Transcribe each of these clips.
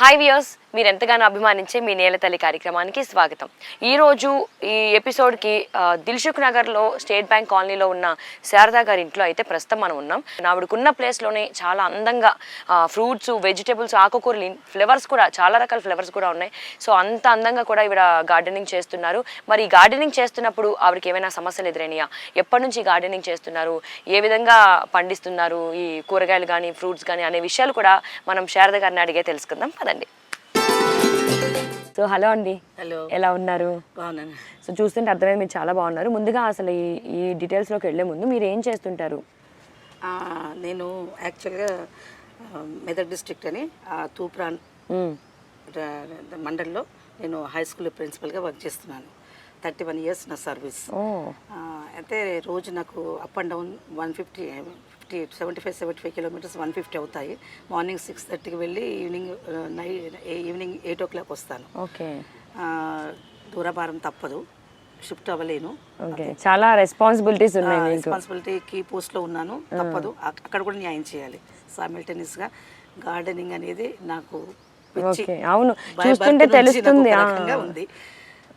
Hi views మీరు ఎంతగానో అభిమానించే మీ నేల తల్లి కార్యక్రమానికి స్వాగతం. ఈరోజు ఈ ఎపిసోడ్కి దిల్షుక్ నగర్లో స్టేట్ బ్యాంక్ కాలనీలో ఉన్న శారదా గారి ఇంట్లో అయితే ప్రస్తుతం మనం ఉన్నాం. ఆవిడకున్న ప్లేస్లోనే చాలా అందంగా ఫ్రూట్స్ వెజిటేబుల్స్ ఆకుకూరలు ఫ్లవర్స్ కూడా చాలా రకాల ఫ్లవర్స్ కూడా ఉన్నాయి. సో అంత అందంగా కూడా ఈవిడ గార్డెనింగ్ చేస్తున్నారు. మరి ఈ గార్డెనింగ్ చేస్తున్నప్పుడు ఆవిడకి ఏమైనా సమస్యలు ఎదురైనాయా? ఎప్పటి నుంచి గార్డెనింగ్ చేస్తున్నారు? ఏ విధంగా పండిస్తున్నారు? ఈ కూరగాయలు కానీ ఫ్రూట్స్ కానీ అనే విషయాలు కూడా మనం శారద గారిని అడిగే తెలుసుకుందాం. పదండి. సో హలో అండి. హలో. ఎలా ఉన్నారు? బాగున్నాను. సో చూస్తుంటే అర్థమైంది మీరు చాలా బాగున్నారు. ముందుగా అసలు ఈ ఈ డీటెయిల్స్లోకి వెళ్ళే ముందు మీరు ఏం చేస్తుంటారు? నేను యాక్చువల్గా మెదక్ డిస్ట్రిక్ట్ అని ఆ, తూప్రాన్ మండల్లో నేను హై స్కూల్ ప్రిన్సిపల్గా వర్క్ చేస్తున్నాను. థర్టీ వన్ ఇయర్స్ నా సర్వీస్ అయితే రోజు నాకు up and down one fifty fifty seventy five seventy five kilometres one fifty అవుతాయి మార్నింగ్ సిక్స్ థర్టీకి వెళ్ళి evening night evening eight o'clock వస్తాను. ఓకే. దూరభారం తప్పదు. షిఫ్ట్ అవ్వలేను. చాలా రెస్పాన్సిబిలిటీస్ ఉన్నాయి రెస్పాన్సిబిలిటీకి పోస్ట్లో ఉన్నాను. తప్పదు. అక్- అక్కడ కూడా న్యాయం చేయాలి. సామిల్టేనియస్గా గార్డెనింగ్ అనేది నాకు అవును. చూస్తుంటే తెలుస్తుంది. ఉంది.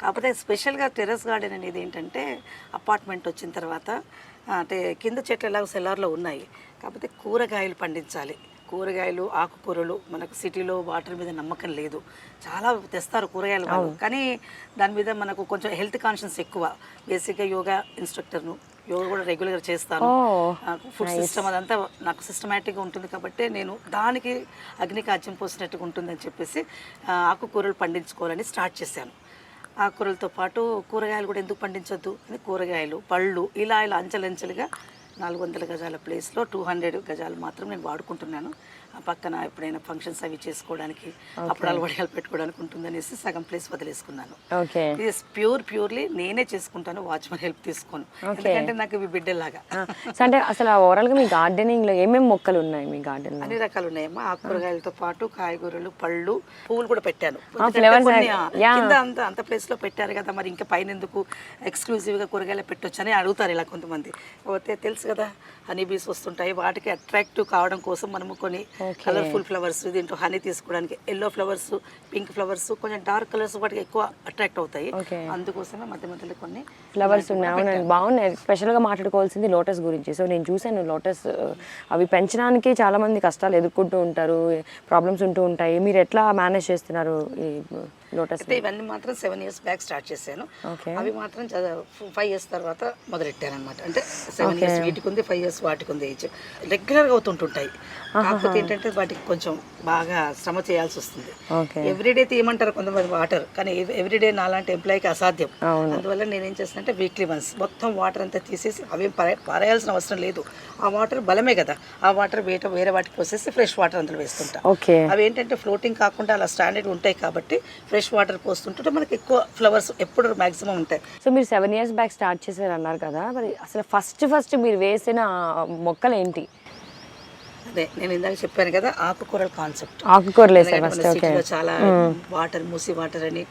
కాకపోతే స్పెషల్గా టెర్రస్ గార్డెన్ అనేది ఏంటంటే అపార్ట్మెంట్ వచ్చిన తర్వాత అంటే కింద చెట్లు ఎలాగో సెల్లార్లో ఉన్నాయి. కాకపోతే కూరగాయలు పండించాలి. కూరగాయలు ఆకుకూరలు మనకు సిటీలో వాటర్ మీద నమ్మకం లేదు. చాలా తెస్తారు కూరగాయలు కానీ దాని మీద మనకు కొంచెం హెల్త్ కాన్షియన్స్ ఎక్కువ. బేసిక్గా యోగా ఇన్స్ట్రక్టర్ను యోగా కూడా రెగ్యులర్గా చేస్తాను. ఫుడ్ సిస్టమ్ అదంతా నాకు సిస్టమేటిక్గా ఉంటుంది కాబట్టి నేను దానికి అగ్నికాజ్యం పోసినట్టుగా ఉంటుందని చెప్పేసి ఆకుకూరలు పండించుకోవాలని స్టార్ట్ చేశాను. ఆకుకూరలతో పాటు కూరగాయలు కూడా ఎందుకు పండించొద్దు అని కూరగాయలు పళ్ళు ఇలా ఇలా అంచెలంచెలుగా నాలుగు వందల గజాల ప్లేస్లో టూ హండ్రెడ్ గజాలు మాత్రం నేను వాడుకుంటున్నాను. పక్కన ఎప్పుడైనా ఫంక్షన్స్ అవి చేసుకోవడానికి అప్పుడాలు వడియాలు పెట్టుకోవడానికి ఉంటుందనేసి సగం ప్లేస్ వదిలేసుకున్నాను. ప్యూర్ ప్యూర్లీ నేనే చేసుకుంటాను వాచ్మెన్ హెల్ప్ తీసుకోను. ఎందుకంటే నాకు ఇవి బిడ్డలాగా అంటే అసలు ఓవరాల్గా మీ గార్డెనింగ్లో ఏమేమి మొక్కలు ఉన్నాయి మీ గార్డెన్లో అన్ని రకాలు ఉన్నాయమ్మా. ఆకుకూరగాయలతో పాటు కాయగూరలు పళ్ళు పువ్వులు కూడా పెట్టాను. కింద అంత అంత ప్లేస్లో పెట్టారు కదా మరి ఇంకా పైన ఎందుకు ఎక్స్క్లూజివ్గా కూరగాయలు పెట్టొచ్చు అని అడుగుతారు ఇలా కొంతమంది. కాకపోతే తెలుసు కదా హనీ బీస్ వస్తుంటాయి వాటికి అట్రాక్టివ్ కావడం కోసం మనము కొన్ని కలర్ఫుల్ ఫ్లవర్స్ దీంట్లో హనీ తీసుకోవడానికి ఎల్లో ఫ్లవర్స్ పింక్ ఫ్లవర్స్ కొంచెం డార్క్ కలర్స్ వాటికి ఎక్కువ అట్రాక్ట్ అవుతాయి. అందుకోసమే మధ్య మధ్యలో కొన్ని ఫ్లవర్స్ ఉన్నాయి? బాగున్నాయి. స్పెషల్గా మాట్లాడుకోవాల్సింది లోటస్ గురించి. సో నేను చూశాను లోటస్ అవి పెంచడానికి చాలా మంది కష్టాలు ఎదుర్కొంటూ ఉంటారు ప్రాబ్లమ్స్ ఉంటూ ఉంటాయి. మీరు ఎట్లా మేనేజ్ చేస్తున్నారు ఈ లోటస్ అయితే ఇవన్నీ మాత్రం సెవెన్ ఇయర్స్ బ్యాక్ స్టార్ట్ చేశాను. అవి మాత్రం ఫైవ్ ఇయర్స్ తర్వాత మొదలెట్టాను అనమాట అంటే సెవెన్ ఇయర్స్ వీటికి ఉంది ఫైవ్ ఇయర్స్ వాటికి ఉంది ఏజ్ రెగ్యులర్గా అవుతుంటుంటాయి. కాకపోతే ఏంటంటే వాటికి కొంచెం బాగా శ్రమ చేయాల్సి వస్తుంది. ఎవ్రీడే తీయమంటారు కొంతమంది వాటర్ కానీ ఎవ్రీడే నాలాంటి ఎంప్లాయీకి అసాధ్యం. అందువల్ల నేను ఏం చేస్తానంటే వీక్లీ వన్స్ మొత్తం వాటర్ అంతా తీసేసి అవేం పరే- పారేయాల్సిన అవసరం లేదు. ఆ వాటర్ బలమే కదా. ఆ వాటర్ వేట వేరే వాటికి పోసేసి ఫ్రెష్ వాటర్ అందులో వేస్తుంటా. అవి ఏంటంటే ఫ్లోటింగ్ కాకుండా అలా స్టాండర్డ్ ఉంటాయి కాబట్టి ఫ్రెష్ వాటర్ పోస్తుంటే మనకి ఎక్కువ ఫ్లవర్స్ ఎప్పుడు మాక్సిమం ఉంటాయి. సో మీరు సెవెన్ ఇయర్స్ బ్యాక్ స్టార్ట్ చేశారు అన్నారు కదా మరి అసలు ఫస్ట్ ఫస్ట్ మీరు వేసిన మొక్కలు ఏంటి? అదే నేను ఇందాక చెప్పాను కదా ఆకుకూరల కాన్సెప్ట్ ఆకుకూరలు చాలా వాటర్ మూసి వాటర్ అని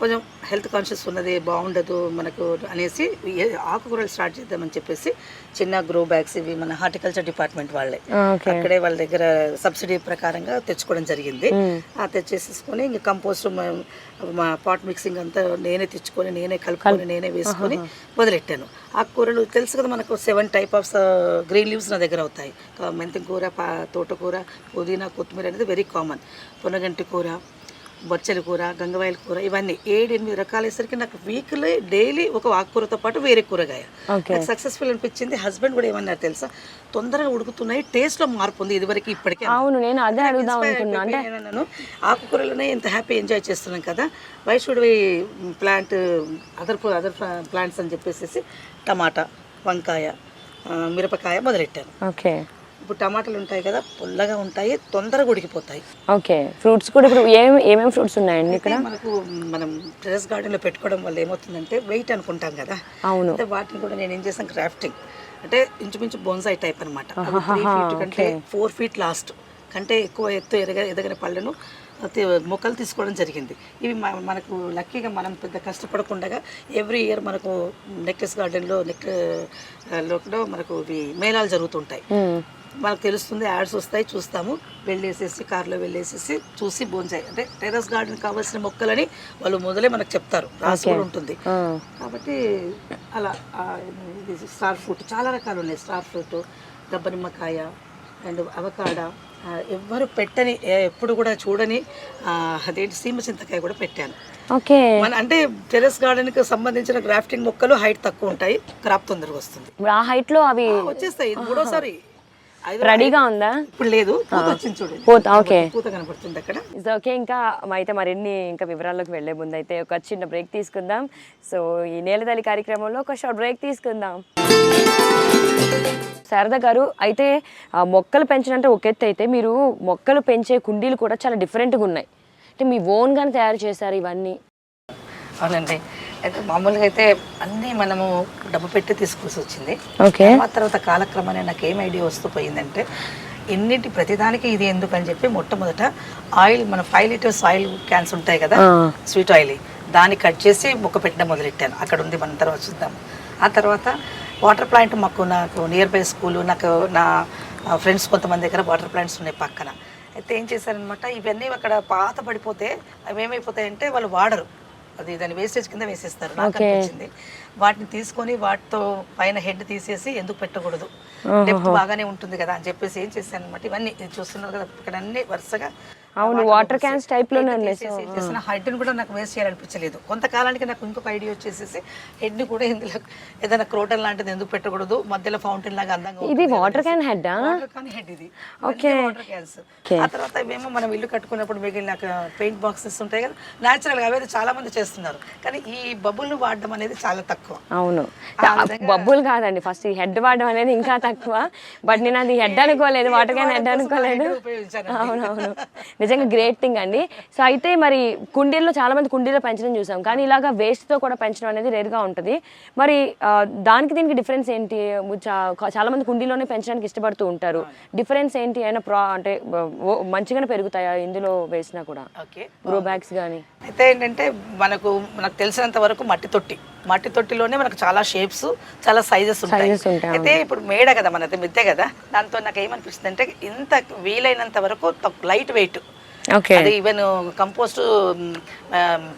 కొంచెం హెల్త్ కాన్షియస్ ఉన్నది బాగుండదు మనకు అనేసి ఆకుకూరలు స్టార్ట్ చేద్దామని చెప్పేసి చిన్న గ్రో బ్యాగ్స్ ఇవి మన హార్టికల్చర్ డిపార్ట్మెంట్ వాళ్ళే. అక్కడే వాళ్ళ దగ్గర సబ్సిడీ ప్రకారంగా తెచ్చుకోవడం జరిగింది. ఆ తెచ్చేసేసుకొని ఇంక కంపోస్ట్ మా పాట్ మిక్సింగ్ అంతా నేనే తెచ్చుకొని నేనే కలుపుకొని నేనే వేసుకొని మొదలెట్టాను ఆ కూరలు తెలుసు కదా మనకు seven type of green leaves నా దగ్గర అవుతాయి. మెంతి కూర పా తోటకూర పుదీనా కొత్తిమీర అనేది వెరీ కామన్ పొనగంటి కూర బొచ్చల కూర గంగవాయల కూర ఇవన్నీ ఏడు ఎనిమిది రకాలు వేసరికి నాకు వీక్లీ డైలీ ఒక ఆకుకూరతో పాటు వేరే కూరగాయ. నాకు సక్సెస్ఫుల్ అనిపించింది. హస్బెండ్ కూడా ఏమన్నారు తెలుసా? తొందరగా ఉడుకుతున్నాయి టేస్ట్లో మార్పు ఉంది ఇదివరకు ఇప్పటికే. అవును నేను అదే అడుగుదాం నేను ఆకుకూరలోనే ఇంత హ్యాపీ ఎంజాయ్ చేస్తున్నాం కదా why should we plant other other plants అని చెప్పేసి టమాటా వంకాయ ఆ, మిరపకాయ మొదలెట్టాను. ఓకే. ఇప్పుడు టమాటాలు ఉంటాయి కదా పుల్లగా ఉంటాయి తొందరగా ఉడికిపోతాయి. ఓకే. ఫ్రూట్స్ కూడా ఇప్పుడు ఏం ఏమేమి ఫ్రూట్స్ ఉన్నాయండి ఇక్కడ? మనకు మనం టెరెస్ గార్డెన్లో పెట్టుకోవడం వల్ల ఏమవుతుందంటే వెయిట్ అనుకుంటాం కదా. అవును. అంటే వాటిని కూడా నేను ఏం చేశాను క్రాఫ్టింగ్ అంటే ఇంచుమించు బోన్సాయి టైప్ అనమాట కంటే ఫోర్ ఫీట్ లాస్ట్ కంటే ఎక్కువ ఎత్తు ఎదగ ఎదగిన పళ్ళను మొక్కలు తీసుకోవడం జరిగింది. ఇవి మనకు లక్కీగా మనం పెద్ద కష్టపడకుండా ఎవ్రీ ఇయర్ మనకు నెక్లెస్ గార్డెన్లో నెక్లో మనకు ఇవి మేళాలు జరుగుతుంటాయి. మనకు తెలుస్తుంది యాడ్స్ వస్తాయి చూస్తాము. వెళ్ళేసేసి కార్లో వెళ్ళేసేసి చూసి బోన్సాయి. అంటే టెర్రస్ గార్డెన్ కావాల్సిన మొక్కలని వాళ్ళు మొదలే మనకు చెప్తారు. రాసి కూడా ఉంటుంది. కాబట్టి అలా స్టార్ ఫ్రూట్. చాలా రకాలు ఉన్నాయి. స్టార్ ఫ్రూట్ దబ్బ నిమ్మకాయ అండ్ అవకాడ ఎవ్వరు పెట్టని ఎప్పుడు కూడా చూడని ఆ, అదేంటి సీమ చింతకాయ కూడా పెట్టాను. ఓకే. మన అంటే టెర్రస్ గార్డెన్కి సంబంధించిన గ్రాఫ్టింగ్ మొక్కలు హైట్ తక్కువ ఉంటాయి క్రాప్ తొందరగా వస్తుంది. ఆ హైట్లో అవి వచ్చేస్తాయి మూడోసారి. రెడీగా ఉందా? ఇప్పుడు లేదు. పూత వచ్చింది చూడండి. పూత ఓకే. పూత కనపడుతుంది అక్కడ. ఇట్స్ ఓకే ఇంకా అయితే మరిన్ని ఇంకా వివరాల్లోకి వెళ్ళే ముందు అయితే ఒక చిన్న బ్రేక్ తీసుకుందాం. సో ఈ నేలతల్లి కార్యక్రమంలో ఒక షార్ట్ బ్రేక్ తీసుకుందాం. శారద గారు అయితే మొక్కలు పెంచడంటే ఒక ఎత్తు అయితే మీరు మొక్కలు పెంచే కుండీలు కూడా చాలా డిఫరెంట్గా ఉన్నాయి. అంటే మీ ఓన్గానే తయారు చేశారు ఇవన్నీ. అవునండి. అయితే మామూలుగా అయితే అన్నీ మనము డబ్బు పెట్టి తీసుకోవాల్సి వచ్చింది. ఓకే. ఆ తర్వాత కాలక్రమాన్ని నాకు ఏం ఐడియా వస్తూ పోయిందంటే ఇన్నింటి ప్రతిదానికి ఇది ఎందుకు అని చెప్పి మొట్టమొదట ఆయిల్ మన ఫైవ్ లీటర్స్ ఆయిల్ క్యాన్స్ ఉంటాయి కదా స్వీట్ ఆయిల్ దాన్ని కట్ చేసి మొక్క పెట్టడం మొదలెట్టాను. అక్కడ ఉంది మన తర్వాత చూద్దాం. ఆ తర్వాత వాటర్ ప్లాంట్ మాకు నాకు నియర్ బై స్కూల్ నాకు నా ఫ్రెండ్స్ కొంతమంది దగ్గర వాటర్ ప్లాంట్స్ ఉన్నాయి పక్కన. అయితే ఏం చేశారనమాట ఇవన్నీ అక్కడ పాత పడిపోతే అవి ఏమైపోతాయంటే వాళ్ళు వాడరు. అది దాని వేస్టేజ్ కింద వేసేస్తారు. నాకు. అనిపించింది. వాటిని తీసుకొని వాటితో పైన హెడ్ తీసేసి ఎందుకు పెట్టకూడదు? డెప్త్ బాగానే ఉంటుంది కదా అని చెప్పేసి ఏం చేశాను అనమాట ఇవన్నీ చూస్తున్నారు కదా ఇక్కడ అన్ని వరుసగా అవును వాటర్ క్యాన్స్ టైప్ సో చేసిన హెడ్ కూడా నాకు వేస్ట్ చేయాలనిపించలేదు. కొంతకాలానికి నాకు ఇంకొక ఐడియా వచ్చేసేసి హెడ్ కూడా ఇందులో ఏదైనా క్రోటన్ లాంటిది ఎందుకు పెట్టకూడదు? మధ్యలో ఫౌంటైన్ లాగా అందంగా ఇది వాటర్ క్యాన్ హెడ్ హెడ్ ఇది. Okay. వాటర్ క్యాన్స్ ఆ తర్వాత ఇవేమో మనం ఇల్లు కట్టుకున్నప్పుడు మిగిలిన పెయింట్ బాక్సెస్ ఉంటాయి కదా న్యాచురల్గా అవైతే చాలా మంది చేస్తున్నారు. కానీ ఈ బబుల్ వాడడం అనేది చాలా తక్కువ. అవును. బబ్బులు కాదండి ఫస్ట్ ఈ హెడ్ వాడడం అనేది ఇంకా తక్కువ. బట్ నేను అది హెడ్ అనుకోలేదు వాటర్ క్యాన్ హెడ్ అనుకోలేదు. అవునవును. నిజంగా గ్రేట్ థింగ్ అండి. సో అయితే మరి కుండీల్లో చాలా మంది కుండీలో పెంచడం చూసాం. కానీ ఇలాగా వేస్ట్తో కూడా పెంచడం అనేది రేర్గా ఉంటుంది. మరి దానికి దీనికి డిఫరెన్స్ ఏంటి? చాలా మంది కుండీలోనే పెంచడానికి ఇష్టపడుతూ ఉంటారు. డిఫరెన్స్ ఏంటి? అయినా ప్రా అంటే మంచిగానే పెరుగుతాయా ఇందులో వేసినా కూడా? ఓకే. గ్రో బ్యాగ్స్ కానీ అయితే ఏంటంటే మనకు మనకు తెలిసినంత వరకు మట్టి తొట్టి. మట్టి తొట్టిలోనే మనకు చాలా షేప్స్ చాలా సైజెస్ ఉంటాయి. అయితే ఇప్పుడు మేడ కదా మనది మిద్దె కదా? దాంతో నాకు ఏమనిపిస్తుంది అంటే ఇంత వీలైనంత వరకు లైట్ వెయిట్ అది even compost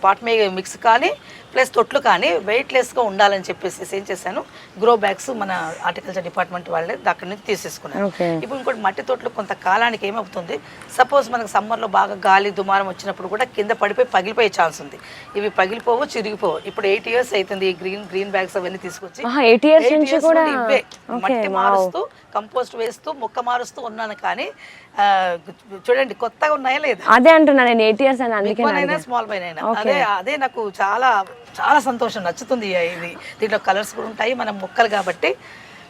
pot may mix కానీ ప్లస్ తొట్లు కానీ వెయిట్లెస్గా ఉండాలని చెప్పేసి ఏం చేశాను గ్రో బ్యాగ్స్ మన హార్టికల్చర్ డిపార్ట్మెంట్ వాళ్ళే అక్కడి నుంచి తీసేసుకున్నాను ఇప్పుడు ఇంకోటి మట్టి తోటలు కొంత కాలానికి ఏమవుతుంది సపోజ్ మనకు సమ్మర్లో బాగా గాలి దుమారం వచ్చినప్పుడు కూడా కింద పడిపోయి పగిలిపోయే ఛాన్స్ ఉంది. ఇవి పగిలిపోవు చిరిగిపోవు. ఇప్పుడు ఎయిట్ ఇయర్స్ అవుతుంది ఈ గ్రీన్ గ్రీన్ బ్యాగ్స్ అవన్నీ తీసుకొచ్చి. ఎయిట్ ఇయర్స్ Eight నుంచి years కూడా నుండి ఇవే. మట్టి మారుస్తూ కంపోస్ట్ వేస్తూ మొక్క మారుస్తూ ఉన్నాను కానీ చూడండి కొత్తగా ఉన్నాయా లేదా? అదే అంటున్నా నేను ఎయిట్ ఇయర్స్ అని అందుకే అయినా స్మాల్ అయినా అదే అదే నాకు చాలా చాలా సంతోషం నచ్చుతుంది ఇది. దీంట్లో కలర్స్ కూడా ఉంటాయి. మనం మొక్కలు కాబట్టి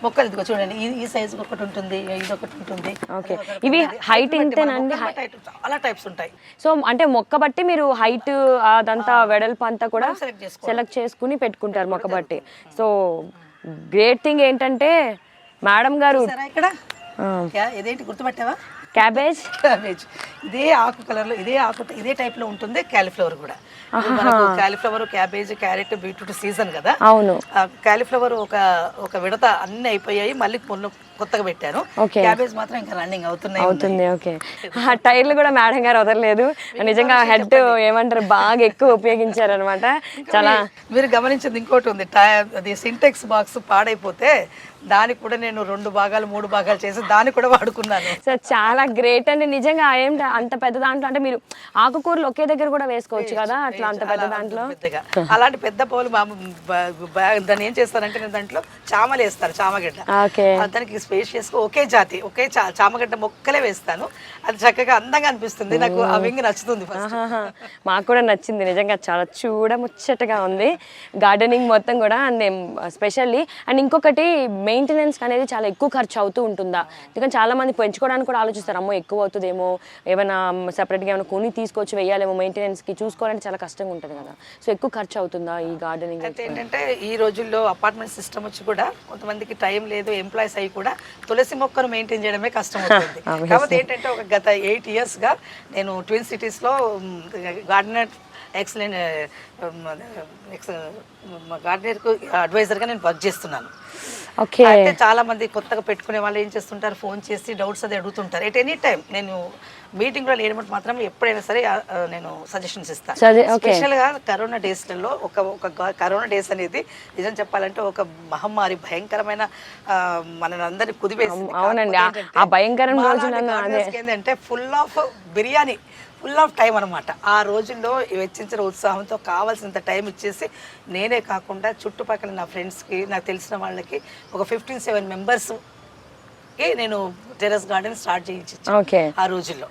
మొక్కలు ఇదిగో చూడండి. ఈ ఈ సైజు ఒకటి ఉంటుంది ఇది ఒకటి ఉంటుంది. ఓకే. ఇవి. హైట్ height చాలా టైప్స్ ఉంటాయి. సో అంటే మొక్క బట్టి మీరు హైట్ అదంతా వెడల్పు అంతా కూడా సెలెక్ట్ చేసుకో సెలెక్ట్ చేసుకుని పెట్టుకుంటారు మొక్క బట్టి. సో గ్రేట్ థింగ్ ఏంటంటే మేడం గారు ఇక్కడ? ఇదేంటి గుర్తుపట్టావా? క్యాబేజ్? క్యాబేజ్. ఇదే ఆకు కలర్లో ఇదే ఆకు ఇదే టైప్లో ఉంటుంది క్యాలీఫ్లవర్ కూడా. Cauliflower cabbage carrot beetroot season కదా. అవును. క్యాలీఫ్లవర్ ఒక ఒక విడత అన్ని అయిపోయాయి. మళ్ళీ మొన్న కొత్తగా పెట్టాను. క్యాబేజ్ మాత్రం ఇంకా రన్నింగ్ అవుతున్నాయి అవుతుంది ఓకే. ఆ టైర్లు కూడా మేడం గారు వదలలేదు. నిజంగా హెడ్ ఏమంటారు బాగా ఎక్కువ ఉపయోగించారు అనమాట చాలా మీరు గమనించింది ఇంకోటి ఉంది. అది సింటెక్స్ బాక్స్ పాడైపోతే దానికి కూడా నేను రెండు భాగాలు మూడు భాగాలు చేసి దాన్ని కూడా వాడుకున్నాను. సో చాలా గ్రేట్ అండి. నిజంగా ఏం అంత పెద్ద దాంట్లో అంటే మీరు ఆకుకూరలు ఒకే దగ్గర కూడా వేసుకోవచ్చు కదా? అట్లా అంత పెద్ద దాంట్లో? అలాంటి పెద్ద పౌలు దాన్ని ఏం చేస్తారంటే నేను దాంట్లో చామలు వేస్తారు చామగడ్డ. దానికి స్పేషియస్ ఒకే జాతి ఒకే చా- చామగడ్డ మొక్కలే వేస్తాను. అది చక్కగా అందంగా అనిపిస్తుంది. నాకు ఆ వింగ్ నచ్చుతుంది. మాకు కూడా నచ్చింది. నిజంగా చాలా చూడముచ్చటగా ఉంది. గార్డెనింగ్ మొత్తం కూడా అండ్ స్పెషల్లీ అండ్ ఇంకొకటి మెయింటెనెన్స్ అనేది చాలా ఎక్కువ ఖర్చు అవుతూ ఉంటుందా? ఎందుకంటే చాలా మంది పెంచుకోవడానికి కూడా ఆలోచిస్తారు. అమ్మో ఎక్కువ అవుతుందేమో? ఏమైనా సెపరేట్గా ఏమైనా కొని తీసుకొచ్చి వేయాలేమో మెయింటెనెన్స్కి చూసుకోవాలంటే చాలా కష్టంగా ఉంటుంది కదా. సో ఎక్కువ ఖర్చు అవుతుందా ఈ గార్డెనింగ్? అయితే ఏంటంటే ఈ రోజుల్లో అపార్ట్మెంట్ సిస్టమ్ వచ్చి కూడా కొంతమందికి టైం లేదు ఎంప్లాయీస్ అయ్యి కూడా తులసి మొక్కను మెయింటైన్ చేయడమే కష్టం అవుతుంది. కాకపోతే ఏంటంటే ఒక గత ఎయిట్ ఇయర్స్గా నేను ట్విన్ సిటీస్లో గార్డెనర్ ఎక్సలెంట్ గార్డెనర్కు అడ్వైజర్గా నేను వర్క్ చేస్తున్నాను. ఓకే. అయితే చాలా మంది కొత్తగా పెట్టుకునే వాళ్ళు ఏం చేస్తుంటారు? ఫోన్ చేసి డౌట్స్ అది అడుగుతుంటారు. ఎట్ ఎనీ టైం నేను మీటింగ్లో లేనప్పుడు మాత్రం ఎప్పుడైనా సరే నేను సజెషన్స్ ఇస్తాను సరే, okay. స్పెషల్గా కరోనా డేస్లలో ఒక ఒక కరోనా డేస్ అనేది నిజం చెప్పాలంటే ఒక మహమ్మారి భయంకరమైన కుదివేసింది అవునండి. ఆ- కాకపోతే ఆ భయంకరం ఏంటంటే, full of biryani full of time అనమాట ఆ రోజుల్లో వెచ్చించిన ఉత్సాహంతో కావాల్సినంత టైం ఇచ్చేసి నేనే కాకుండా చుట్టుపక్కల నా ఫ్రెండ్స్కి నాకు తెలిసిన వాళ్ళకి ఒక ఫిఫ్టీన్ సెవెన్ మెంబర్స్కి నేను టెరెస్ గార్డెన్ స్టార్ట్ చేయించి ఇచ్చాను ఓకే. ఆ రోజుల్లో.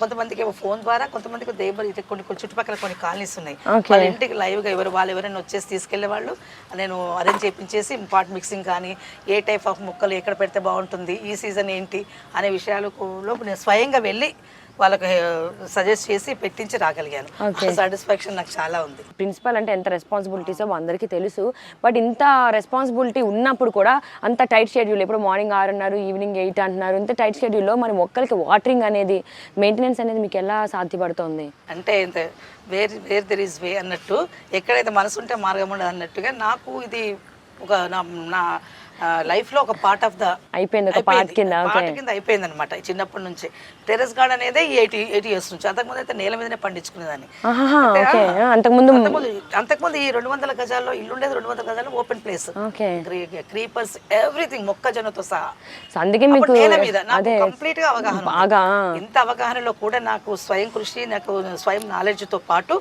కొంతమందికి ఫోన్ ద్వారా కొంతమందికి దేబర్ ఇది కొన్ని కొన్ని చుట్టుపక్కల కొన్ని కాలనీస్ ఉన్నాయి. వాళ్ళ ఇంటికి live గా ఎవరు వాళ్ళు ఎవరైనా వచ్చేసి తీసుకెళ్ళే వాళ్ళు నేను అరేంజ్ చేయించేసి పాట్ మిక్సింగ్ కానీ ఏ టైప్ ఆఫ్ మొక్కలు ఎక్కడ పెడితే బాగుంటుంది ఈ సీజన్ ఏంటి అనే విషయాలకు లో నేను స్వయంగా వెళ్ళి వాళ్ళకి సజెస్ట్ చేసి పెట్టించి రాగలిగాను. సాటిస్ఫాక్షన్ నాకు చాలా ఉంది. ప్రిన్సిపల్ అంటే ఎంత రెస్పాన్సిబిలిటీసో అందరికీ తెలుసు. బట్ ఇంత రెస్పాన్సిబిలిటీ ఉన్నప్పుడు కూడా అంత టైట్ షెడ్యూల్ ఇప్పుడు మార్నింగ్ ఆరు అన్నారు ఈవినింగ్ ఎయిట్ అంటున్నారు ఇంత టైట్ షెడ్యూల్లో మరి మొక్కలకి వాటరింగ్ అనేది మెయింటెనెన్స్ అనేది మీకు ఎలా సాధ్యపడుతుంది? అంటే where where there is way అన్నట్టు ఎక్కడైతే మనసు ఉంటే మార్గం ఉండదు అన్నట్టుగా నాకు ఇది ఒక నా నా లైఫ్లో ఒక పార్ట్ ఆఫ్ ద అయిపోయింది ఒక పార్ట్ కింద అయిపోయింది అనమాట చిన్నప్పటి నుంచి టెరెస్ గార్డెన్ అనేది ఎయిటీ ఎయిటీ ఇయర్స్ నుంచి. అంతకుముందు అయితే నేల మీదనే పండించుకునేదాన్ని. అంతకుముందు అంతకుముందు ఈ రెండు వందల గజాల్లో ఇల్లు ఉండేది రెండు వందల గజాల్లో ఓపెన్ ప్లేస్ క్రీపర్స్ ఎవ్రీథింగ్ మొక్కజొన్నతో సహా. అందుకే మీకు నేల మీద నాకు కంప్లీట్గా అవగాహన. బాగా. ఇంత అవగాహనలో కూడా నాకు స్వయం కృషి నాకు స్వయం నాలెడ్జ్తో పాటు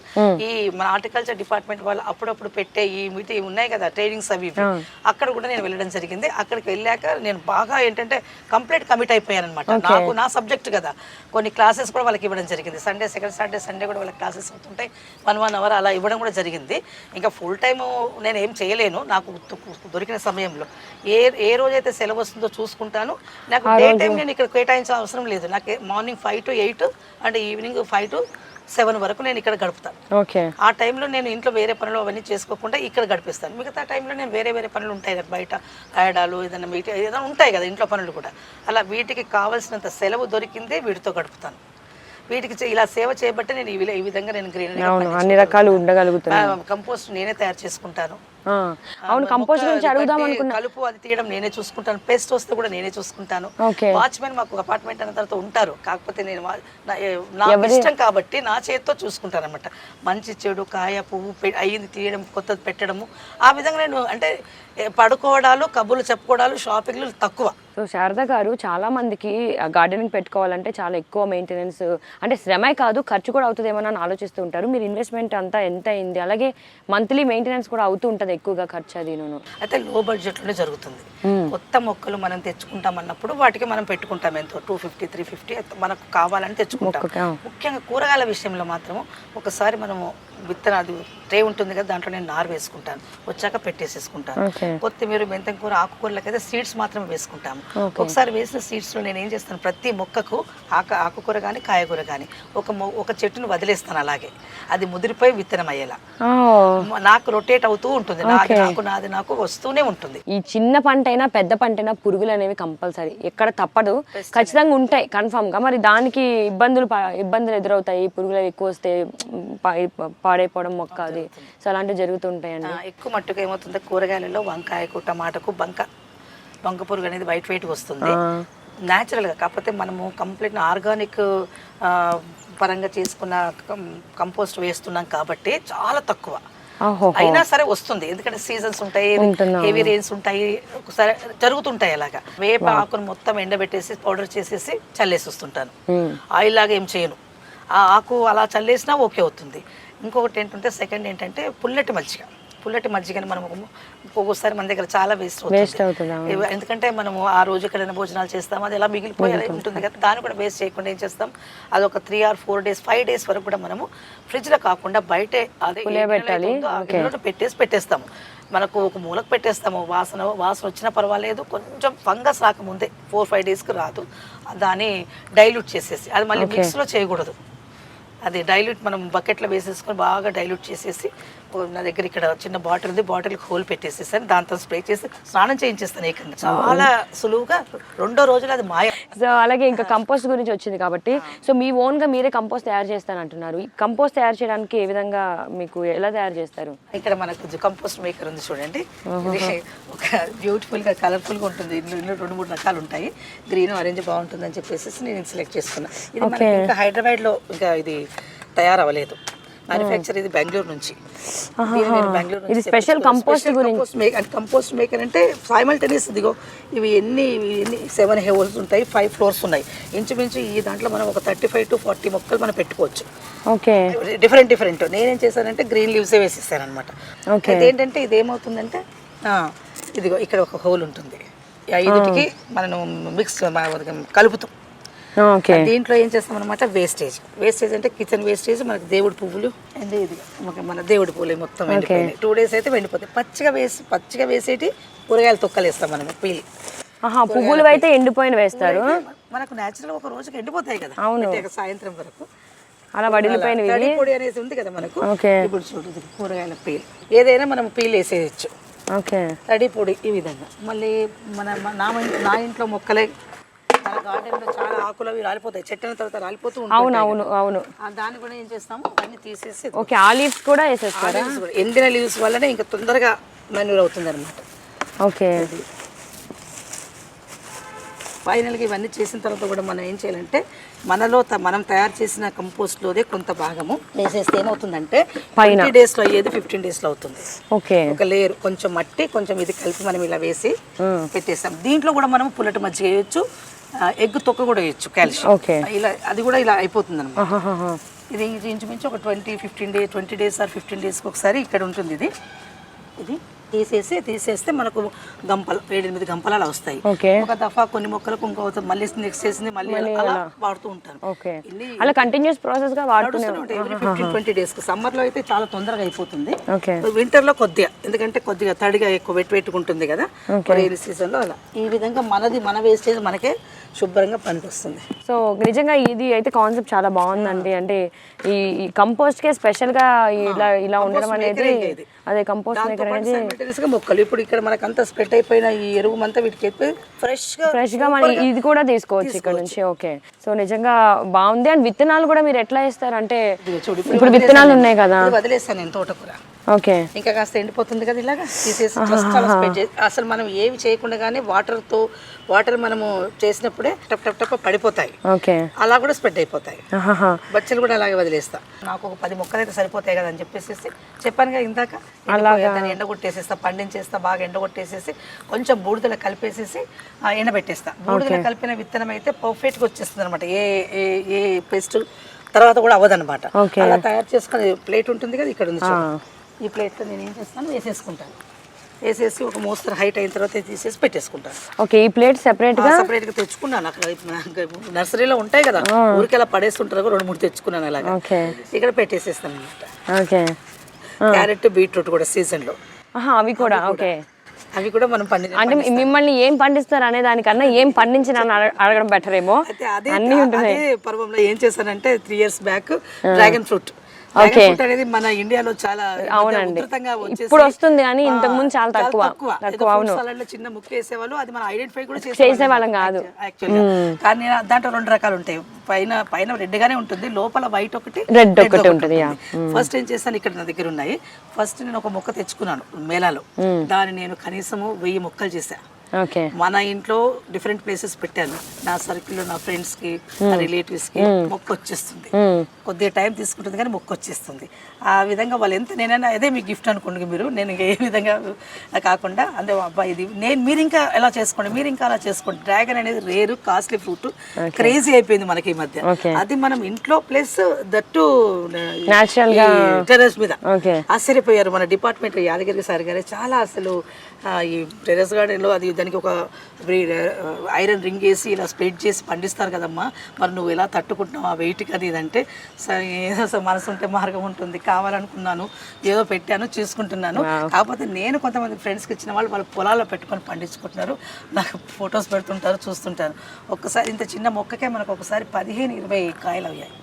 ఈ మన హార్టికల్చర్ డిపార్ట్మెంట్ వాళ్ళు అప్పుడప్పుడు పెట్టే ఈ మీటి ఉన్నాయి కదా ట్రైనింగ్స్ అవి ఇవి. అక్కడ కూడా నేను వెళ్ళడం జరిగింది. అక్కడికి వెళ్ళాక నేను బాగా ఏంటంటే కంప్లీట్ కమిట్ అయిపోయాను అనమాట నాకు నా సబ్జెక్ట్ కదా. కొన్ని క్లాసెస్ కూడా వాళ్ళకి ఇవ్వడం జరిగింది. సండే సెకండ్ సాటర్డే సండే కూడా వాళ్ళకి క్లాసెస్ అవుతుంటాయి. వన్ వన్ అవర్ అలా ఇవ్వడం కూడా జరిగింది. ఇంకా ఫుల్ టైం నేను ఏం చేయలేను. నాకు దొరికిన సమయంలో. ఏ ఏ రోజైతే సెలవు వస్తుందో చూసుకుంటాను. నాకు డే టైం నేను ఇక్కడ కేటాయించాల్సిన అవసరం లేదు. నాకు morning five to eight and evening five to seven వరకు నేను ఇక్కడ గడుపుతాను. ఓకే. ఆ టైంలో నేను ఇంట్లో వేరే పనులు అవన్నీ చేసుకోకుండా ఇక్కడ గడిపిస్తాను. మిగతా టైంలో నేను వేరే వేరే పనులు ఉంటాయి కదా బయట కాయడాలు ఏదైనా మీటి ఏదైనా ఉంటాయి కదా ఇంట్లో పనులు కూడా. అలా వీటికి కావాల్సినంత సెలవు దొరికిందే వీటితో గడుపుతాను. వీటికి ఇలా సేవ చేయబట్టే నేను ఈ విధంగా నేను గ్రీనరీ అన్ని రకాలు ఉండగలుగుతున్నాను. కంపోస్ట్ నేనే తయారు చేసుకుంటాను. అవును కంపోస్ట్ మొక్క గురించి అడుగుదాం అనుకున్నా. కలుపు అది తీయడం నేనే చూసుకుంటాను. పెస్ట్ వస్తే కూడా నేనే చూసుకుంటాను. వాచ్మెన్ మాకు అపార్ట్మెంట్ అన్న తర్వాత ఉంటారు. కాకపోతే నేను నా- ఇష్టం కాబట్టి నా చేతితో చూసుకుంటాను అనమాట మంచి చెడు కాయ పువ్వు అయ్యింది తీయడం కొత్తది పెట్టడము. ఆ విధంగా నేను అంటే పడుకోవడాలు కబుర్లు చెప్పుకోవడాలు షాపింగ్లు తక్కువ. సో శారద గారు చాలా మందికి గార్డెనింగ్ పెట్టుకోవాలంటే చాలా ఎక్కువ మెయింటెనెన్స్ అంటే శ్రమే కాదు ఖర్చు కూడా అవుతుందేమో అని ఆలోచిస్తూ ఉంటారు. మీరు ఇన్వెస్ట్మెంట్ అంతా ఎంత అయింది? అలాగే మంత్లీ మెయింటెనెన్స్ కూడా అవుతూ ఉంటుంది ఎక్కువగా ఖర్చు అది నేను అయితే లో బడ్జెట్లోనే జరుగుతుంది. కొత్త మొక్కలు మనం తెచ్చుకుంటాం అన్నప్పుడు వాటికి మనం పెట్టుకుంటాం ఎంతో టూ ఫిఫ్టీ త్రీ ఫిఫ్టీ మనకు కావాలని తెచ్చుకుంటాం? ముఖ్యంగా కూరగాయల విషయంలో మాత్రము ఒకసారి మనము విత్తనాలు ట్రే ఉంటుంది కదా దాంట్లో నేను నారు వేసుకుంటాను. వచ్చాక పెట్టేసేసుకుంటాను. కొత్తిమీర మెంతం కూర ఆకుకూరలకైతే సీడ్స్ మాత్రమే వేసుకుంటాము. ఒకసారి వేసిన సీడ్స్లో నేను ఏం చేస్తాను ప్రతి మొక్కకు ఆక ఆకుకూర కానీ కాయగూర కానీ ఒక ఒక చెట్టును వదిలేస్తాను అలాగే. అది ముదిరిపోయి విత్తనం అయ్యేలా. నాకు రొటేట్ అవుతూ ఉంటుంది. నాది నాకు నాది నాకు వస్తూనే ఉంటుంది. ఈ చిన్న పంట అయినా పెద్ద పంట అయినా పురుగులు అనేవి కంపల్సరీ. ఎక్కడ తప్పదు. ఖచ్చితంగా ఉంటాయి కన్ఫామ్గా. మరి దానికి ఇబ్బందులు ఇబ్బందులు ఎదురవుతాయి పురుగులు ఎక్కువ వస్తే పాడైపోవడం మొక్క అది. సో అలాంటివి జరుగుతుంటాయండి. ఎక్కువ మట్టుకు ఏమవుతుంది? కూరగాయలలో వంకాయకు టమాటాకు బంక బంక పురుగు అనేది వైట్ వైట్ వస్తుంది. న్యాచురల్గా కాకపోతే మనము కంప్లీట్ ఆర్గానిక్ పరంగా చేసుకున్న కంపోస్ట్ వేస్తున్నాం కాబట్టి చాలా తక్కువ. అయినా సరే వస్తుంది. ఎందుకంటే సీజన్స్ ఉంటాయి. హెవీ రెయిన్స్ ఉంటాయి ఒకసారి జరుగుతుంటాయి అలాగా. వేప ఆకును మొత్తం ఎండబెట్టేసి పౌడర్ చేసేసి చల్లేసి వస్తుంటాను. ఆయిల్ లాగా ఏం చేయను. ఆ ఆకు అలా చల్లేసినా ఓకే అవుతుంది. ఇంకొకటి ఏంటంటే సెకండ్ ఏంటంటే పుల్లటి మజ్జిగ. పుల్లటి మజ్జిగని మనం ఒక్కొక్కసారి మన దగ్గర చాలా వేస్ట్ వేస్ట్ అవుతుంది ఎందుకంటే మనము ఆ రోజు ఎక్కడైనా భోజనాలు చేస్తాం అది ఎలా మిగిలిపోయి ఉంటుంది కదా దాన్ని కూడా వేస్ట్ చేయకుండా ఏం చేస్తాం అది ఒక three or four days five days వరకు కూడా మనము ఫ్రిడ్జ్లో కాకుండా బయటే అదే గిన్నెలో పెట్టేసి పెట్టేస్తాము. మనకు ఒక మూలకు పెట్టేస్తాము వాసన వాసన వచ్చినా పర్వాలేదు కొంచెం ఫంగస్ రాకముందే ఫోర్ ఫైవ్ డేస్కి రాదు దాన్ని డైల్యూట్ చేసేసి అది మళ్ళీ మిక్స్లో చేయకూడదు. అది డైల్యూట్ మనం బకెట్లో వేసేసుకొని బాగా డైల్యూట్ చేసేసి నా దగ్గర ఇక్కడ చిన్న బాటిల్ ఉంది బాటిల్ హోల్ పెట్టేసేసాను. దాంతో స్ప్రే చేసి స్నానం చేయించేస్తాను ఏకంగా. చాలా సులువుగా రెండో రోజులు అది మాయ సో అలాగే ఇంకా కంపోస్ట్ గురించి వచ్చింది కాబట్టి సో మీ ఓన్గా మీరే కంపోస్ట్ తయారు చేస్తాను అంటున్నారు ఈ కంపోస్ట్ తయారు చేయడానికి ఏ విధంగా మీకు ఎలా తయారు చేస్తారు? ఇక్కడ మనకు కంపోస్ట్ మేకర్ ఉంది చూడండి. ఇది ఒక బ్యూటిఫుల్గా కలర్ఫుల్గా ఉంటుంది. ఇందులో రెండు మూడు రకాలు ఉంటాయి. గ్రీన్ ఆరెంజ్ బాగుంటుంది అని చెప్పేసి నేను సెలెక్ట్ చేసుకున్నా. ఇది మనకి ఇంకా హైదరాబాద్లో ఇంకా ఇది తయారవ్వలేదు. మ్యానుఫ్యాక్చర్ ఇది బెంగళూరు నుంచి. బెంగళూరు ఇది స్పెషల్ కంపోస్ట్ కంపోస్ట్ మేకర్ అంటే కంపోస్ట్ మేకర్ అంటే సైమల్టేనియస్ ఇదిగో ఇవి ఎన్ని ఎన్ని సెవెన్ హెవల్స్ ఉంటాయి ఫైవ్ ఫ్లోర్స్ ఉన్నాయి. ఇంచుమించు ఈ దాంట్లో మనం ఒక థర్టీ ఫైవ్ టు ఫార్టీ మొక్కలు మనం పెట్టుకోవచ్చు. ఓకే. డిఫరెంట్ డిఫరెంట్ నేనేం చేశానంటే గ్రీన్ లీవ్స్ వేసేసాను అనమాట. అయితే ఏంటంటే ఇది ఏమవుతుందంటే ఇదిగో ఇక్కడ ఒక హోల్ ఉంటుంది. ఈ ఐదుటికి మనం మిక్స్ కలుపుతాం దీంట్లో ఏం చేస్తాం అనమాట వేస్టేజ్ వేస్టేజ్ అంటే కిచెన్ వేస్టేజ్ మనకి దేవుడి పువ్వులు. అండ్ ఇది. మన దేవుడి పువ్వులు మొత్తం ఎండిపోయినాయి. టూ డేస్ అయితే ఎండిపోతాయి. పచ్చిగా వేసి పచ్చిగా వేసేటి కూరగాయల తొక్కలు వేస్తాం మనం పీలి. ఆహా పువ్వులు అయితే ఎండిపోయిన వేస్తారు. మనకు న్యాచురల్ ఒక రోజుకి ఎండిపోతాయి కదా. అవును. సాయంత్రం వరకు. అలా వడిలిపోయినవి తడి పొడి అనేసి ఉంది కదా మనకు. ఇప్పుడు చూడు కూరగాయల పీల్. ఏదైనా మనం పీల్ వేసేయచ్చు. ఓకే. తడి పొడి ఈ విధంగా. మళ్ళీ మన నా ఇంట్లో మొక్కలే మన గార్డెన్లో చాలా ఆకులు అవి రాలిపోతాయి. చెట్టిన తర్వాత రాలిపోతూ ఉంటాయి అవును అవును అవును. ఆ దాన్ని కూడా ఏం చేస్తాము? అన్ని తీసేసి ఓకే ఆలివ్స్ కూడా వేసేస్తారా? ఎండిన లీవ్స్ వల్లనే ఇంకా తొందరగా మెన్యూర్ అవుతుంది అనమాట ఓకే ఫైనల్గా ఇవన్నీ చేసిన తర్వాత కూడా మనం ఏం చేయాలంటే మనలో మనం తయారు చేసిన కంపోస్ట్లోదే కొంత భాగము వేసేస్తే ఏమవుతుందంటే. ట్వంటీ డేస్లో అయ్యేది ఫిఫ్టీన్ డేస్లో అవుతుంది. ఓకే. ఒక లేయర్ కొంచెం మట్టి కొంచెం ఇది కలిపి మనం ఇలా వేసి పెట్టేస్తాం. దీంట్లో కూడా మనం పుల్లటి మజ్జిగ వేయొచ్చు ఎగ్ తొక్క కూడా వేయొచ్చు కాల్షియం. ఇలా అది కూడా ఇలా అయిపోతుంది అనమాట. ఇది ఇది ఇంచుమించు ఒక twenty fifteen day twenty days or fifteen డేస్కి ఒకసారి ఇక్కడ ఉంటుంది ఇది. ఇది. తీసేసి తీసేస్తే మనకు గంపలు ఏడెనిమిది గంపలు అలా వస్తాయి ఒక దఫా కొన్ని మొక్కలకు ఇంకో మళ్ళీ నెక్స్ట్ చేసింది మళ్ళీ అలా వాడుతూ ఉంటాను అలా కంటిన్యూస్ ప్రాసెస్గా వాడుతూనే ట్వంటీ డేస్కి సమ్మర్లో అయితే చాలా తొందరగా అయిపోతుంది. ఓకే. వింటర్లో కొద్దిగా ఎందుకంటే కొద్దిగా తడిగా ఎక్కువ వెట్ పెట్టుకుంటుంది కదా. రైనీ సీజన్లో అలా. ఈ విధంగా మనది మన వేస్టేజ్ మనకే శుభ్రంగా పనికొస్తుంది. సో నిజంగా ఇది అయితే కాన్సెప్ట్ చాలా బాగుందండి. అంటే ఈ కంపోస్ట్ కే స్పెషల్గా ఇలా ఇలా ఉండడం అనేది. అదే కంపోస్ట్ మేకర్ అనేది మొక్కలు. ఇప్పుడు ఇక్కడ మనకు అంతా స్ప్రెడ్ అయిపోయిన ఈ ఎరువు అంతా వీటికి ఫ్రెష్గా ఫ్రెష్గా మనం ఇది కూడా తీసుకోవచ్చు ఇక్కడ నుంచి. ఓకే సో నిజంగా బాగుంది. అండ్ విత్తనాలు కూడా మీరు ఎట్లా ఇస్తారు అంటే ఇప్పుడు విత్తనాలు ఉన్నాయి కదా. వదిలేస్తాను నేను తోటకూర. ఓకే. ఇంకా కాస్త ఎండిపోతుంది కదా ఇలాగా? తీసేసి అలా spread చేసి అసలు మనం ఏవి చేయకుండానే వాటర్తో వాటర్ మనము చేసినప్పుడే టప్ టప్ టప్ పడిపోతాయి. ఓకే. అలా కూడా స్ప్రెడ్ అయిపోతాయి. బచ్చలు కూడా అలాగే వదిలేస్తా. నాకు ఒక పది మొక్కలు అయితే సరిపోతాయి కదా అని చెప్పేసి చెప్పాను కదా ఇందాక? ఎండిపోయాయి, దాన్ని ఎండగొట్టేసేస్తా పండించేస్తా బాగా ఎండగొట్టేసేసి కొంచెం బూడిదలో కలిపేసేసి ఎండబెట్టేస్తా. బూడిదలో కలిపిన విత్తనం అయితే పర్ఫెక్ట్గా వచ్చేస్తుంది అనమాట ఏ ఏ ఏ పేస్ట్ తర్వాత కూడా అవ్వదన్నమాట. Okay. అలా తయారు చేసుకుని ప్లేట్ ఉంటుంది కదా ఇక్కడ ఉంది. ఈ ప్లేట్లో నేను ఏం చేస్తాను? వేసేసుకుంటాను. వేసేసి ఒక మోస్తరు హైట్ అయిన తర్వాత తీసేసి పెట్టేసుకుంటాను. ఓకే ఈ ప్లేట్ సెపరేట్గా? సపరేట్గా తెచ్చుకున్నాను. అక్కడ నర్సరీలో ఉంటాయి కదా. ఊరికి అలా పడేస్తుంటారు రెండు మూడు తెచ్చుకున్నాను అలాగా. ఇక్కడ పెట్టేసేస్తాను అనమాట ఓకే. క్యారెట్ బీట్రూట్ కూడా సీజన్లో. ఆహా అవి కూడా ఓకే. అవి కూడా మనం పండి అంటే మిమ్మల్ని ఏం పండిస్తారు అనే దానికన్నా ఏం పండించిన అడగడం బెటర్ ఏమో. అన్నీ అదే పర్వంలో ఏం చేశానంటే three years back dragon fruit అనేది మన ఇండియాలో చాలా అవునండి. ఇప్పుడు వస్తుంది కానీ ఇంతకు ముందు చాలా తక్కువ. తక్కువ. అవును. చిన్న ముక్క వేసేవాళ్ళు అది మనం ఐడెంటిఫై కూడా చేసేవాళ్ళం. కాదు. కానీ దాంట్లో రెండు రకాలు ఉంటాయి. పైన పైన రెడ్ గానే ఉంటుంది లోపల వైట్ ఒకటి Red ఒకటి ఉంటుంది. ఫస్ట్ ఏం చేస్తాను ఇక్కడ నా దగ్గర ఉన్నాయి. ఫస్ట్ నేను ఒక మొక్క తెచ్చుకున్నాను మేళాలో. దాన్ని నేను కనీసము వెయ్యి మొక్కలు చేశాను మన ఇంట్లో డిఫరెంట్ ప్లేసెస్ పెట్టాను. నా సర్కిల్లో నా ఫ్రెండ్స్కి నా రిలేటివ్స్కి మొక్క వచ్చేస్తుంది. కొద్దిగా టైం తీసుకుంటుంది కానీ మొక్క వచ్చేస్తుంది. ఆ విధంగా వాళ్ళు ఎంత నేనైనా అదే మీ గిఫ్ట్ అనుకోండి మీరు. నేను ఏ విధంగా కాకుండా అంటే అబ్బాయి ఇది నేను మీరు ఇంకా ఎలా చేసుకోండి మీరు ఇంకా అలా చేసుకోండి. డ్రాగన్ అనేది రేరు కాస్ట్లీ ఫ్రూట్ క్రేజీ అయిపోయింది మనకి ఈ మధ్య. అది మనం ఇంట్లో ప్లస్ దట్టు టెరెస్ మీద ఆశ్చర్యపోయారు మన డిపార్ట్మెంట్ యాదగిరి సార్ గారే. చాలా అసలు ఈ టెరెస్ గార్డెన్లో అది దానికి ఒక ఐరన్ రింగ్ వేసి ఇలా స్ప్రెడ్ చేసి పండిస్తారు కదమ్మా. మరి నువ్వు ఎలా తట్టుకుంటున్నావు ఆ వెయిట్కి అది ఇదంటే సరే ఏదో మనసు ఉంటే మార్గం ఉంటుంది. కావాలనుకున్నాను ఏదో పెట్టాను చూసుకుంటున్నాను. కాకపోతే నేను కొంతమంది ఫ్రెండ్స్కి ఇచ్చిన వాళ్ళు వాళ్ళ పొలాల్లో పెట్టుకొని పండించుకుంటున్నారు. నాకు ఫొటోస్ పెడుతుంటారు చూస్తుంటారు. ఒక్కసారి ఇంత చిన్న మొక్కకే మనకు ఒకసారి పదిహేను ఇరవై కాయలు అయ్యాయి.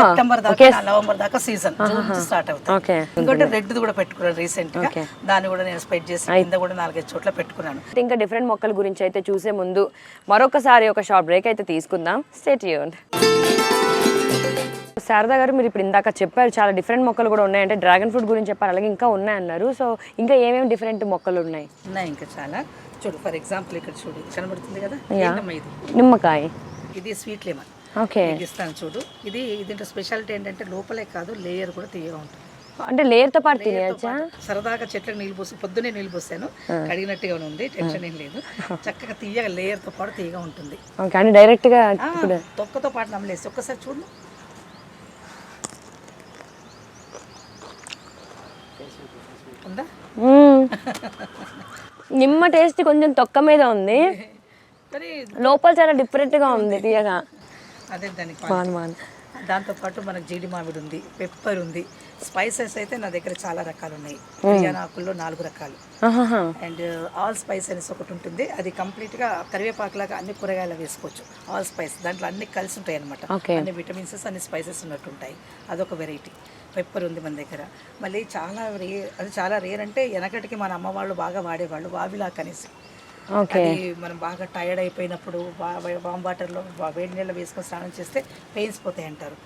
సెప్టెంబర్ దాకా నవంబర్ దాకా సీజన్ జూన్ స్టార్ట్ అవుతుంది ఇంకోటి రెడ్ కూడా పెట్టుకున్నాను రీసెంట్గా. దాన్ని కూడా నేను స్పెడ్ చేసి కింద కూడా నాలుగైదు చోట్ల పెట్టుకున్నాను. ఇంకా డిఫరెంట్ మొక్కల గురించి అయితే చూసే ముందు మరొకసారి ఒక షార్ట్ బ్రేక్ అయితే తీసుకుందాం. స్టేట్ యూన్ శారదా గారు మీరు ఇప్పుడు ఇందాక చెప్పారు చాలా డిఫరెంట్ మొక్కలు కూడా ఉన్నాయంటే డ్రాగన్ ఫ్రూట్ గురించి చెప్పారు అలాగే ఇంకా ఉన్నాయన్నారు. సో ఇంకా ఏమేమి డిఫరెంట్ మొక్కలు ఉన్నాయి? ఉన్నాయి ఇంకా చాలా. చూడు ఫర్ ఎగ్జాంపుల్ ఇక్కడ చూడు కనబడుతుంది కదా? నిమ్మకాయ. ఇది స్వీట్ లెమన్ ఓకే. ఇస్తాను చూడు. ఇది దీంట్లో స్పెషాలిటీ ఏంటంటే లోపలే కాదు లేయర్ కూడా తీయగా ఉంటుంది. అంటే లేయర్తో పాటు తినేయచ్చా? సరదాగా చెట్లకు నీళ్ళు పోసి పొద్దునే నీళ్ళు పోసాను. కడిగినట్టుగా ఉంది టెన్షన్ ఏం లేదు. చక్కగా తీయగా లేయర్తో పాటు తీయగా ఉంటుంది. ఓకే అంటే డైరెక్ట్గా ఆ, తొక్కతో పాటు నమ్మలేసి ఒక్కసారి చూడు. ఉందా. నిమ్మ టేస్ట్ కొంచెం తొక్క మీద ఉంది. లోపల చాలా డిఫరెంట్గా ఉంది తీయగా. అదే దానికి బాగుంది దాంతోపాటు మనకు జీడి మామిడి ఉంది పెప్పర్ ఉంది. స్పైసెస్ అయితే నా దగ్గర చాలా రకాలు ఉన్నాయి. బిర్యానీ ఆకుల్లో నాలుగు రకాలు. అండ్ ఆల్ స్పైస్ అనేసి ఒకటి ఉంటుంది. అది కంప్లీట్గా కరివేపాకులాగా అన్ని కూరగాయలు వేసుకోవచ్చు. ఆల్ స్పైస్ దాంట్లో అన్ని కలిసి ఉంటాయి అనమాట. అన్ని విటమిన్స్ అన్ని స్పైసెస్ ఉన్నట్టు ఉంటాయి. అదొక వెరైటీ పెప్పర్ ఉంది మన దగ్గర. మళ్ళీ చాలా రే అది చాలా రేర్ అంటే వెనకటికి మన అమ్మ వాళ్ళు బాగా వాడేవాళ్ళు. వావిలాక్ అనేసి. అది మనం బాగా టైర్డ్ అయిపోయినప్పుడు వామ్ వాటర్లో వేడి నీళ్ళు వేసుకొని స్నానం చేస్తే పెయిన్స్ పోతాయి అంటారు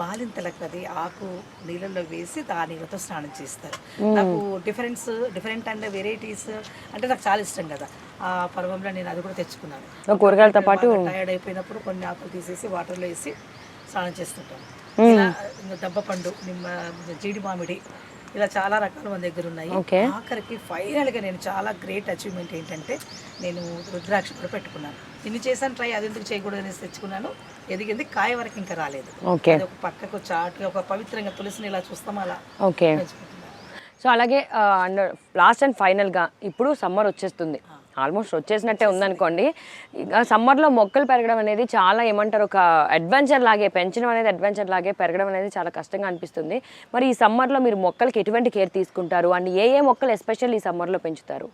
బాలింతలకు అది ఆకు నీళ్ళల్లో వేసి ఆ నీళ్ళతో స్నానం చేస్తారు. నాకు డిఫరెన్స్ డిఫరెంట్ అండ్ వెరైటీస్ అంటే నాకు చాలా ఇష్టం కదా. ఆ పర్వంలో నేను అది కూడా తెచ్చుకున్నాను. కూరగాయలతో పాటు టైర్డ్ అయిపోయినప్పుడు కొన్ని ఆకులు తీసేసి వాటర్లో వేసి స్నానం చేస్తుంటాను దెబ్బ పండు నిమ్మ జీడి మామిడి ఇలా చాలా రకాలు మన దగ్గర ఉన్నాయి. ఆఖరికి ఫైనల్గా నేను చాలా గ్రేట్ అచీవ్మెంట్ ఏంటంటే నేను రుద్రాక్ష కూడా పెట్టుకున్నాను. ఇన్ని చేశాను ట్రై అది ఎందుకు చేయకూడదు అనేసి తెచ్చుకున్నాను. ఎదిగింది కాయ వరకు ఇంకా రాలేదు. ఓకే. అది ఒక పక్కకు చాటుగా ఒక పవిత్రంగా తులసిని ఇలా చూస్తాం అలా. ఓకే. సో అలాగే అండ్ లాస్ట్ అండ్ ఫైనల్గా ఇప్పుడు సమ్మర్ వచ్చేస్తుంది. ఆల్మోస్ట్ వచ్చేసినట్టే ఉందనుకోండి. సమ్మర్లో మొక్కలు పెరగడం అనేది చాలా ఏమంటారు ఒక అడ్వెంచర్ లాగే పెంచడం అనేది అడ్వెంచర్ లాగే పెరగడం అనేది చాలా కష్టంగా అనిపిస్తుంది. మరి ఈ సమ్మర్లో మీరు మొక్కలకి ఎటువంటి కేర్ తీసుకుంటారు? అండ్ ఏ ఏ మొక్కలు ఎస్పెషల్ ఈ సమ్మర్లో పెంచుతారు?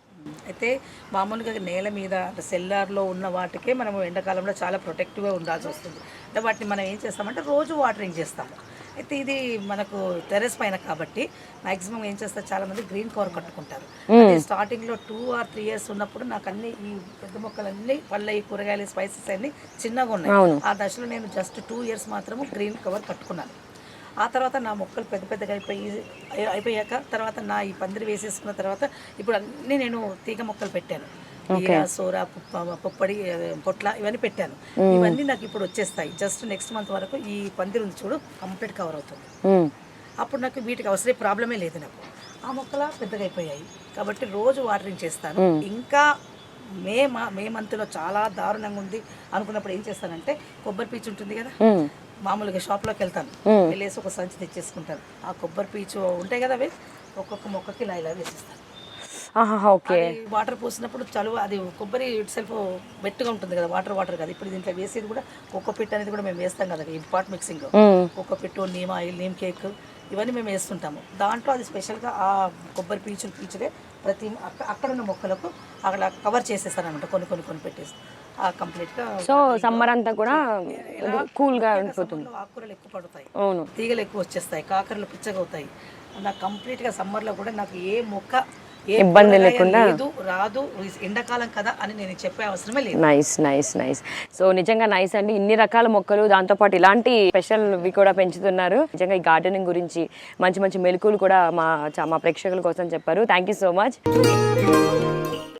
అయితే మామూలుగా నేల మీద సెల్లార్లో ఉన్న వాటికే మనం ఎండాకాలంలో చాలా ప్రొటెక్టివ్గా ఉండాల్సి వస్తుంది. అంటే వాటిని మనం ఏం చేస్తామంటే రోజు వాటరింగ్ చేస్తాము. అయితే ఇది మనకు టెరెస్ పైన కాబట్టి మాక్సిమం ఏం చేస్తారు చాలా మంది గ్రీన్ కవర్ కట్టుకుంటారు. స్టార్టింగ్లో టూ ఆర్ త్రీ ఇయర్స్ ఉన్నప్పుడు నాకు అన్ని ఈ పెద్ద మొక్కలన్నీ పళ్ళ ఈ కూరగాయలు స్పైసెస్ అన్ని చిన్నగా ఉన్నాయి. ఆ దశలో నేను జస్ట్ టూ ఇయర్స్ మాత్రము గ్రీన్ కవర్ కట్టుకున్నాను. ఆ తర్వాత నా మొక్కలు పెద్ద పెద్దగా అయిపోయి అయి- అయిపోయాక తర్వాత నా ఈ పందిరి వేసేసుకున్న తర్వాత ఇప్పుడు అన్నీ నేను తీగ మొక్కలు పెట్టాను. ఈర సోర పుప్ప పుప్పడి పొట్ల ఇవన్నీ పెట్టాను. ఇవన్నీ నాకు ఇప్పుడు వచ్చేస్తాయి. జస్ట్ నెక్స్ట్ మంత్ వరకు ఈ పందిరి ఉంది చూడు కంప్లీట్ కవర్ అవుతుంది. అప్పుడు నాకు వీటికి అవసరం ప్రాబ్లమే లేదు నాకు. ఆ మొక్కల పెద్దగా అయిపోయాయి. కాబట్టి రోజు వాటరింగ్ చేస్తాను. ఇంకా మే మా మే మంత్లో చాలా దారుణంగా ఉంది. అనుకున్నప్పుడు ఏం చేస్తానంటే కొబ్బరి పీచు ఉంటుంది కదా? మ్మ్. మామూలుగా షాప్లోకి వెళ్తాను. వెళ్ళేసి ఒక సంచి తెచ్చేసుకుంటాను. ఆ కొబ్బరి పీచు ఉంటాయి కదా అవి? ఒక్కొక్క మొక్కకి ఇలా ఇలా వేసిస్తాను. ఓకే. వాటర్ పోసినప్పుడు చలువ అది కొబ్బరి ఇట్ సెల్ఫ్ వెట్టుగా ఉంటుంది కదా వాటర్ వాటర్ కదా. ఇప్పుడు దీంట్లో వేసేది కూడా కోకో పిట్ అనేది కూడా మేము వేస్తాం కదా ఈ పాట్ మిక్సింగ్ మ్మ్. Cocopeat neem oil neem cake ఇవన్నీ మేము వేస్తుంటాము. దాంట్లో అది స్పెషల్గా ఆ కొబ్బరి పీచులు పీచులే ప్రతి అక్క- అక్కడ ఉన్న మొక్కలకు అక్కడ కవర్ చేసేస్తాను అనమాట కొన్ని కొన్ని కొన్ని పెట్టేసి. ఆ కంప్లీట్గా సో సమ్మర్ అంతా కూడా కూల్గా ఉండిపోతుంది. ఆకుకూరలు ఎక్కువ పడతాయి. అవును. తీగలు ఎక్కువ వచ్చేస్తాయి కాకరలు పిచ్చగా అవుతాయి. నాకు కంప్లీట్గా సమ్మర్లో కూడా నాకు ఏ మొక్క ఇబ్బంది లేకుండా? రాదు ఎండాకాలం కదా అని నేను చెప్పే అవసరమే లేదు. నైస్ నైస్ నైస్ సో నిజంగా నైస్ అండి. ఇన్ని రకాల మొక్కలు దాంతోపాటు ఇలాంటి స్పెషల్ ఇవి కూడా పెంచుతున్నారు. నిజంగా ఈ గార్డెనింగ్ గురించి మంచి మంచి మెలకువలు కూడా మా మా ప్రేక్షకుల కోసం చెప్పారు. Thank you so much